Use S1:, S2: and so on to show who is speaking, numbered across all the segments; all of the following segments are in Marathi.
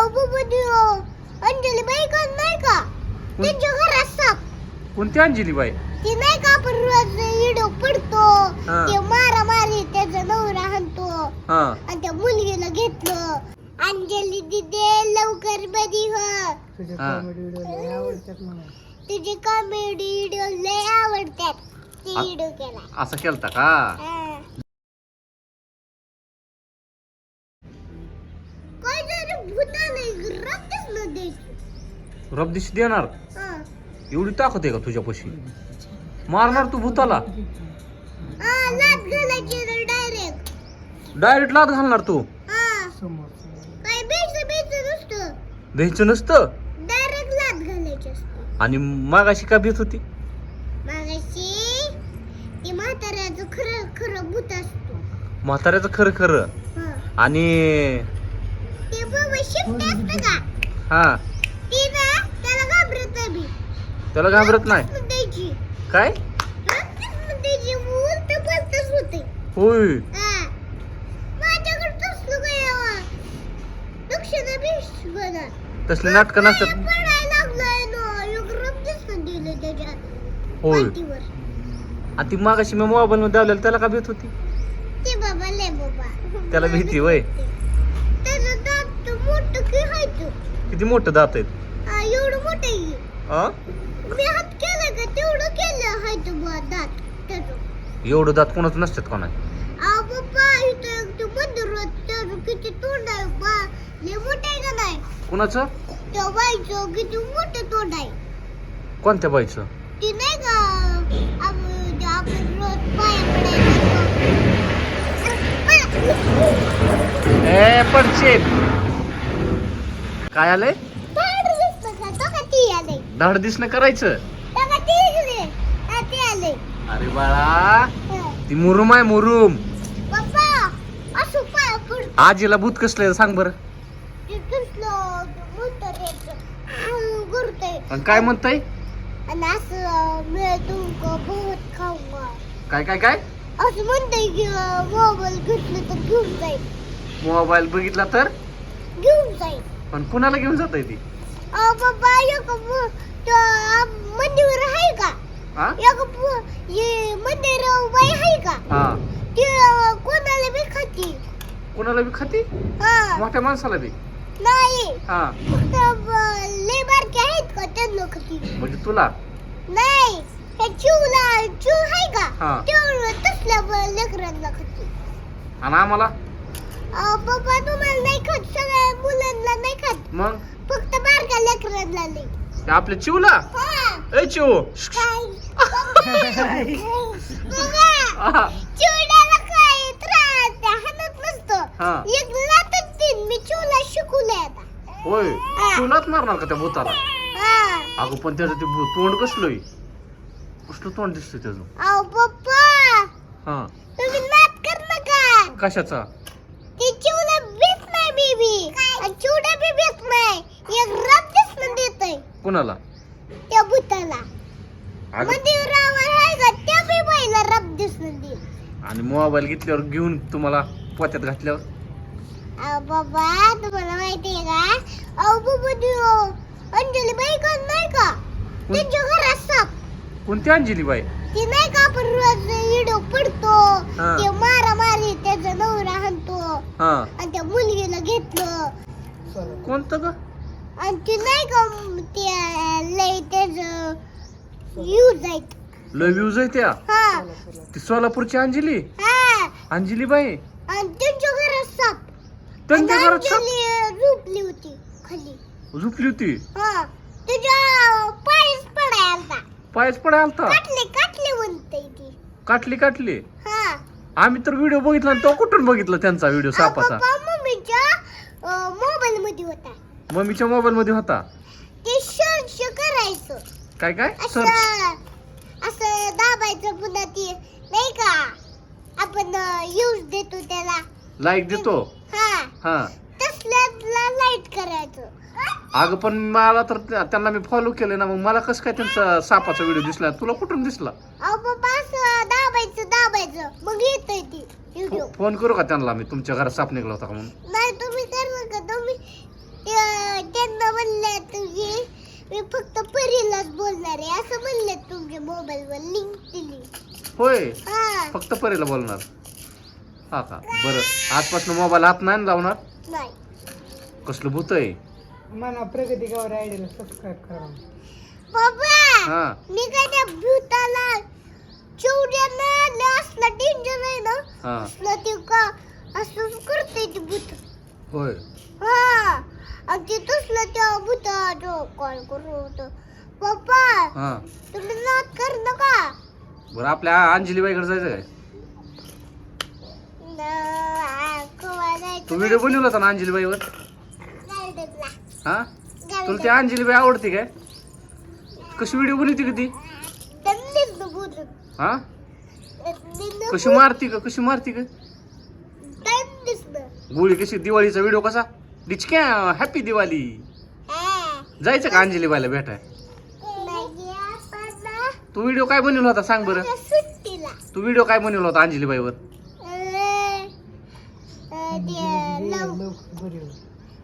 S1: अहो बाबा दियो अंजली बाई का नाही का? त्यांच्या घरात साप.
S2: कोणती अंजली बाई
S1: ती नाही का आपण रोज व्हिडिओ पडतो
S2: हा.
S1: ते मारा मारी त्याचा नवरा हाणतो
S2: हा.
S1: आणि त्या मुलगीला घेतलं. अंजली दिदे लवकर बरी हो.
S3: तुझे
S2: हा.
S3: कॉमेडी व्हिडिओ लय आवडतात
S1: ते व्हिडिओ केला.
S2: असं केलता का?
S1: द्यायची
S2: रब दिशी देणार. एवढी ताकद आहे का तुझ्यापाशी? मारणार तू भूताला?
S1: डायरेक्ट
S2: डायरेक्ट लात घालणार तू?
S1: हा. बेच नसतं?
S2: आणि मागाशी का भीत होती?
S1: मागाशी ती म्हाताऱ्याचं खरं खरं भूत असतो.
S2: म्हाताऱ्याचं खरं खरं. आणि हा
S1: ती ना त्याला घाबरत नाही बी.
S2: त्याला घाबरत नाही. काय? होय.
S1: तसलं
S2: नाटकं नसतात. होय. ती मागाशी मी मोबाईल मध्ये लावलेलं त्याला का भीत होती? त्याला भीती वय. किती मोठं दात आहेत?
S1: मी हात केलं का? तेवढं केलं. हाय दात त्याचं
S2: एवढं दात कोणाचं नसतात कोणा
S1: इथं एक ते मंदिर त्याचं किती तोंड आहे बा. लय मोठं आहे का नाही?
S2: कोणाचं?
S1: त्या बाईचं किती मोठं तोंड आहे.
S2: कोणत्या बाईचं?
S1: ती नाही का आप- ते आपण रोज पाया पडायला
S2: ए पडचे काय आलंय
S1: झाड दिसतं का तो का ती आले
S2: धाड दिसणं करायचं.
S1: तो का ती इकडे. हा, ती आले.
S2: अरे बाळा. ती मुरुम आहे मुरुम.
S1: पप्पा असं पाया
S2: आजीला भूत कसलं सांग बर.
S1: मोठं
S2: आणि काय म्हणताय?
S1: आणि असं मी बहुत
S2: काय काय काय?
S1: असं म्हणताय की मोबाईल घेतलं तर घेऊन जाईल.
S2: मोबाईल बघितला तर?
S1: घेऊन जाईल.
S2: पण कुणाला घेऊन जात ती?
S1: अहो बाबा एक मंदिर आहे का?
S2: हा?
S1: एक हे मंदिर बाई आहे का?
S2: हा.
S1: ते कोणाला बी खाती.
S2: कुणाला बी खाती?
S1: हा.
S2: मोठ्या माणसाला बी?
S1: नाही.
S2: हा.
S1: फक्त ब- लय बारके आहेत का त्यांना खाती?
S2: म्हणजे तुला?
S1: नाही. हे चिवला चिव आहे का?
S2: हा.
S1: तेवढं तसल्या ब- लेकरांना खाती.
S2: आणि आम्हाला?
S1: अ, पप्पा तुम्हाला नाही खात सगळ्या मुलांना नाही खात.
S2: मग?
S1: फक्त बारक्या लेकरांना नाही.
S2: आपल्या चिवला?
S1: हा.
S2: ए चिव. होय. चिवलाच मारणार का त्या भूताला? अगं पण त्याचं ते तोंड कसलंय कसलं तोंड दिसतंय त्याचं? हा. कशाचा
S1: ते चिवला भेट नाही बेबी आणि चिवडा बी भेट नाही एक रब दिसून देतोय
S2: कुणाला?
S1: त्या भूताला.
S2: अगं.
S1: मंदिरावर आहे का? त्या बी बाईला रब दिसून
S2: आणि मोबाईल घेतल्यावर घेऊन तुम्हाला पोत्यात घातल्यावर?
S1: अहो बाबा तुम्हाला माहिती आहे का? अहो बाबा दियो अंजली बाई का नाही का? त्यांच्या घरात साप.
S2: कोणती अंजली बाई
S1: ती नाही का आपण रोज व्हिडिओ पडतो?
S2: हा.
S1: ते मारा मारी त्याचा नवरा हाणतो.
S2: हा.
S1: आणि त्या मुलगीला घेतलं.
S2: कोणतं ग?
S1: आणि ती नाही का लय
S2: व्ह्यूज आहे त्या?
S1: हा.
S2: ती सोलापूरची अंजली?
S1: हा.
S2: अंजली बाई?
S1: आणि त्यांच्या घरात साप.
S2: त्यांच्या घरात साप?
S1: झोपली होती खाली.
S2: झोपली होती?
S1: हा. तुझ्या पायच पडायला
S2: पायच पडाय आलता?
S1: काटले काटले म्हणते ती.
S2: काटली काटली?
S1: हा.
S2: आम्ही तर व्हिडिओ बघितला आणि तो कुठून बघितला त्यांचा व्हिडिओ सापाचा
S1: पप्पा मम्मीच्या मोबाईल मध्ये होता
S2: मम्मीच्या मोबाईल मध्ये होता.
S1: ते सर्च करायचं.
S2: काय काय? सर्च
S1: असं असं दाबायचं पुन्हा ते नाही का? आपण यूज देतो त्याला.
S2: लाईक देतो?
S1: हा.
S2: हा.
S1: तसल्याला लाइट करायचं.
S2: अगं पण मला तर त्या- त्यांना मी फॉलो केलं ना मग मला कसं काय त्यांचा सापाचा व्हिडिओ दिसला? तुला कुठून दिसला?
S1: अहो पप्पा असं दाबायचं दाबायचं. मग येतोय ती व्हिडिओ
S2: फो- फोन करू का त्यांना? मी तुमच्या घरात साप निघला होता का म्हणून?
S1: नाही ते मी फक्त परीलाच बोलणार आहे. असं म्हणले तुमच्या मोबाईल वर लिंक दिली.
S2: होय? फक्त परीला बोलणार. हा का? बरं. आजपासून मोबाईल हात नाही लावणार?
S1: नाही.
S2: कसलं भूत आहे?
S3: मला प्रगती गावर आयडीला सबस्क्राईब करा
S2: बाबा
S1: मी काय त्या भूताला चिवड्यानं आलं असलं डेंजर आहे ना?
S2: हा.
S1: असलं ते का? असं करते ते भूत.
S2: होय.
S1: हा. ते तसलं त्या भूताचं कॉल करू होतं. पप्पा
S2: हा.
S1: तुम्ही नाद कर नका.
S2: बरं आपल्या अंजलीबाईकडे जायचं काय?
S1: न-
S2: तू व्हिडिओ बनवला होता ना अंजलीबाईवर. हा? तुला. ती अंजलीबाई आवडते काय? कशी व्हिडिओ बनवते का ती?
S1: न.
S2: हा?
S1: न
S2: कशी मारती का कशी मारती का
S1: न.
S2: गोळी कशी दिवाळीचा व्हिडिओ कसा? डिचक्या हॅपी दिवाळी. जायचं का अंजलीबाईला भेटाय?
S1: नाही आपण ना
S2: तू व्हिडिओ काय बनवला होता सांग बरं? तू व्हिडिओ काय बनवला होता अंजलीबाईवर
S1: अं, अं, ते लव-
S3: लवकर बरी. होईल.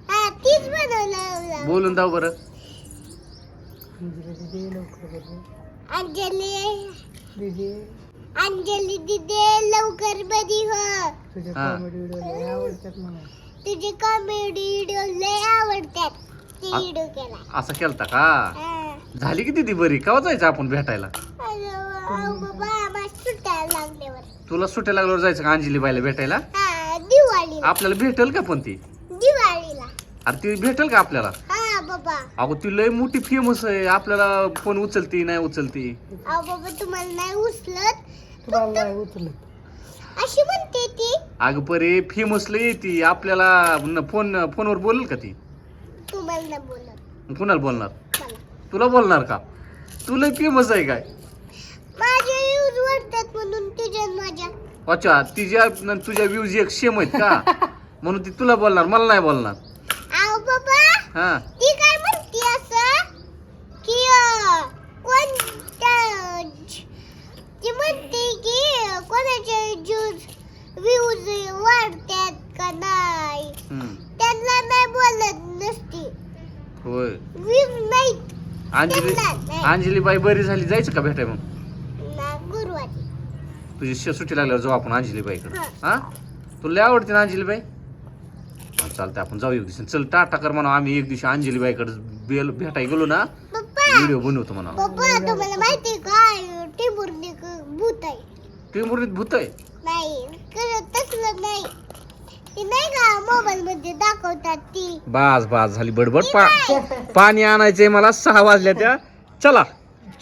S1: हा, तीच बनवलं
S2: बोलून दाव बरं.
S3: अंजली.
S1: अंजली
S3: दिदी
S1: लवकर बरी हो.
S3: तुझ्या
S2: हा.
S3: कॉमेडी व्हिडिओ लय आवडतात मला
S1: तुझे कॉमेडी व्हिडिओ लय आवडतात. ते
S2: आ-
S1: व्हिडिओ केला.
S2: असा केलता का?
S1: हा.
S2: झाली की दिदी बरी? केव्हा जायचं आपण भेटायला?
S1: अरे वा, अहो बाबा आम्हाला सुट्ट्या लागल्यावर.
S2: तुला सुट्या लागल्यावर जायचं का अंजलीबाईला भेटायला?
S1: हा दिवाळीला.
S2: आपल्याला भेटेल का पण ती?
S1: दिवाळीला.
S2: अरे ती भेटेल का आपल्याला?
S1: हा बाबा.
S2: अगो ती लय मोठी फेमस आहे. आपल्याला फोन उचलती नाही उचलती.
S1: अहो बाबा तुम्हाला नाही उचलत.
S3: तुम्हाला नाही उचलत.
S1: अशी म्हणते ती.
S2: अगं परे फेमस लय ती. आपल्याला न- फोन फोनवर बोलेल का ती?
S1: तुम्हाला नाही बोलत.
S2: मग कुणाला बोलणार?
S1: मला
S2: तुला बोलणार का? तू लय फेमस आहे काय?
S1: वाढतात म्हणून तुझ्या आणि माझ्या.
S2: अच्छा तिच्या न तुझ्या व्ह्यूज एक सेम आहेत का? म्हणून ती तुला बोलणार मला नाही बोलणार.
S1: अहो बाबा.
S2: हा.
S1: ती काय म्हणते असं की अं, कोणत्या ती म्हणते की कोणाचे ज्यूज व्ह्यूज वाढतात का नाही
S2: हम्म.
S1: त्यांना नाही बोलत नसती
S2: होय
S1: व्ह्यूज नाहीत
S2: अंजली अंजलीबाई बरी झाली. जायचं का भेटाय मग? तुझी सुट्टी लागल्यावर जाऊ आपण अंजलीबाईकडे.
S1: हा.
S2: हा? तुला आवडते ना अंजलीबाई? चालतंय आपण जाऊ एक दिवशी. चल टाटा कर म्हणा आम्ही एक दिवशी अंजलीबाईकडे बेल भेटाय गेलो ना. व्हिडिओ बनवतो म्हणा.
S1: तुम्हाला माहिती का? भूत आहे.
S2: ते मुरीत भूत आहे?
S1: नाही तसलं नाही. ती नाही का मोबाईल मध्ये दाखवतात ती?
S2: बास बास झाली बडबड. पा पाणी आणायचंय मला सहा वाजल्या त्या. चला.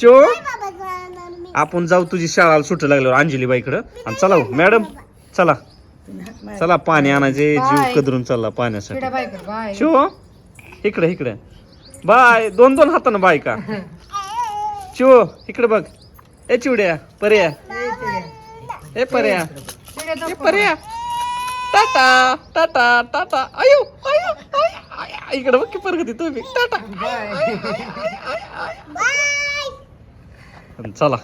S2: चो.
S1: बाबा जाणार मी.
S2: आपण जाऊ तुझी शाळा सुट्टी लागल्यावर अंजलीबाईकडं. आणि चला हो, मॅडम चला. चला पाणी आणायचे जीव. कदरून चालला पाण्यासाठी.
S3: बाय कर बाय.
S2: शिव इकडे इकडे. बाय. दोन दोन हातानं बाय का? शिव इकडे बघ. ए चिवड्या पर्या. ए पर्या. ए पर्या. टाटा टाटा टाटा. अयो अयो अयो, अयो. इकडे बघ की प्रगती तुम्ही. टाटा.
S3: बाय.
S1: बाय.
S2: चला.